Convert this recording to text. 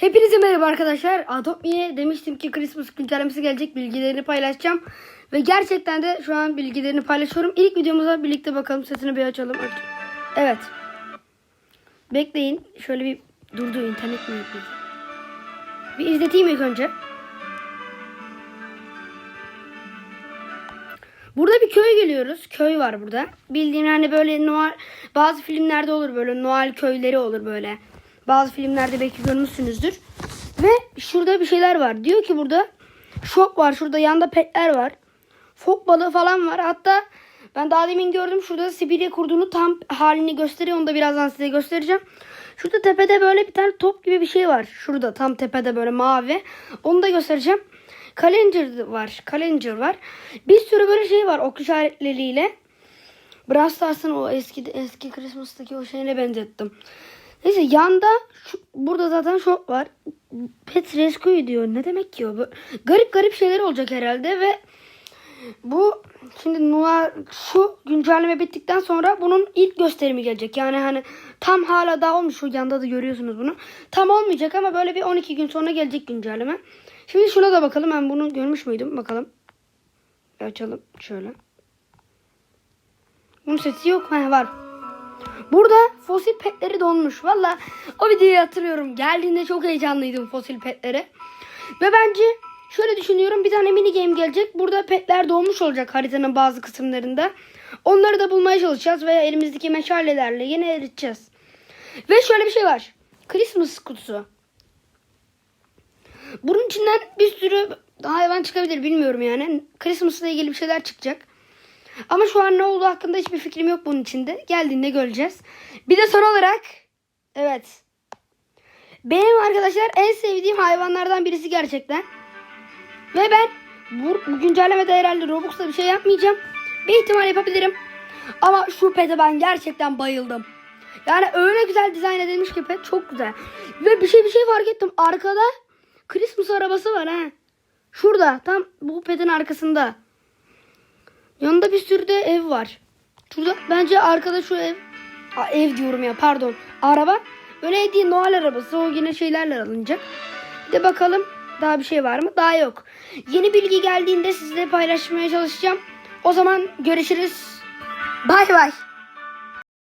Hepinize merhaba arkadaşlar. Adopt.me'ye demiştim ki Christmas güncellemesi gelecek bilgilerini paylaşacağım. Ve gerçekten de şu an bilgilerini paylaşıyorum. İlk videomuza birlikte bakalım. Sesini bir açalım. Aç. Evet. Bekleyin. Şöyle bir durdu internet mi yapıyor? Bir izleteyim ilk önce. Burada bir köy geliyoruz. Köy var burada. Bildiğin hani böyle Noel bazı filmlerde olur böyle Noel köyleri olur böyle. Bazı filmlerde belki görmüşsünüzdür. Ve şurada bir şeyler var. Diyor ki burada shop var. Şurada yanda petler var. Fok balığı falan var. Hatta ben daha demin gördüm şurada Sibirya kurduğunu tam halini gösteriyor. Onu da birazdan size göstereceğim. Şurada tepede böyle bir tane top gibi bir şey var. Şurada tam tepede böyle mavi. Onu da göstereceğim. Challenger var. Challenger var. Bir sürü böyle şey var ok işaretleriyle. Brawl Stars'ın o eski eski Christmas'taki o şeyine benzettim. Neyse yanda şu, burada zaten shop var. Pet diyor. Ne demek ki o? Bu, garip garip şeyler olacak herhalde ve bu şimdi Noir şu güncelleme bittikten sonra bunun ilk gösterimi gelecek. Yani hani tam hala daha olmuş. Şu yanda da görüyorsunuz bunu. Tam olmayacak ama böyle bir 12 gün sonra gelecek güncelleme. Şimdi şuna da bakalım. Ben bunu görmüş müydüm? Bakalım. Açalım şöyle. Bunun sesi yok. Heh, var. Burada fosil petleri donmuş. Valla o videoyu hatırlıyorum. Geldiğinde çok heyecanlıydım fosil petlere. Ve bence şöyle düşünüyorum. Bir tane mini game gelecek. Burada petler donmuş olacak haritanın bazı kısımlarında. Onları da bulmaya çalışacağız. Veya elimizdeki meşalelerle yine eriteceğiz. Ve şöyle bir şey var. Christmas kutusu. Bunun içinden bir sürü hayvan çıkabilir bilmiyorum yani. Christmas'la ilgili bir şeyler çıkacak. Ama şu an ne olduğu hakkında hiçbir fikrim yok bunun içinde. Geldiğinde göreceğiz. Bir de son olarak evet. Benim arkadaşlar en sevdiğim hayvanlardan birisi gerçekten. Ve ben bu, bu güncellemede herhalde Robux'ta bir şey yapmayacağım. Bir ihtimal yapabilirim. Ama şu pete ben gerçekten bayıldım. Yani öyle güzel dizayn edilmiş ki pet çok güzel. Ve bir şey bir şey fark ettim. Arkada Christmas arabası var ha. Şurada tam bu petin arkasında. Yanında bir sürü de ev var. Şurada bence arkada şu ev. Aa, ev diyorum ya pardon. Araba. Öyle değil Noel arabası. O yine şeylerle alınacak. Bir de bakalım daha bir şey var mı? Daha yok. Yeni bilgi geldiğinde sizle paylaşmaya çalışacağım. O zaman görüşürüz. Bay bay.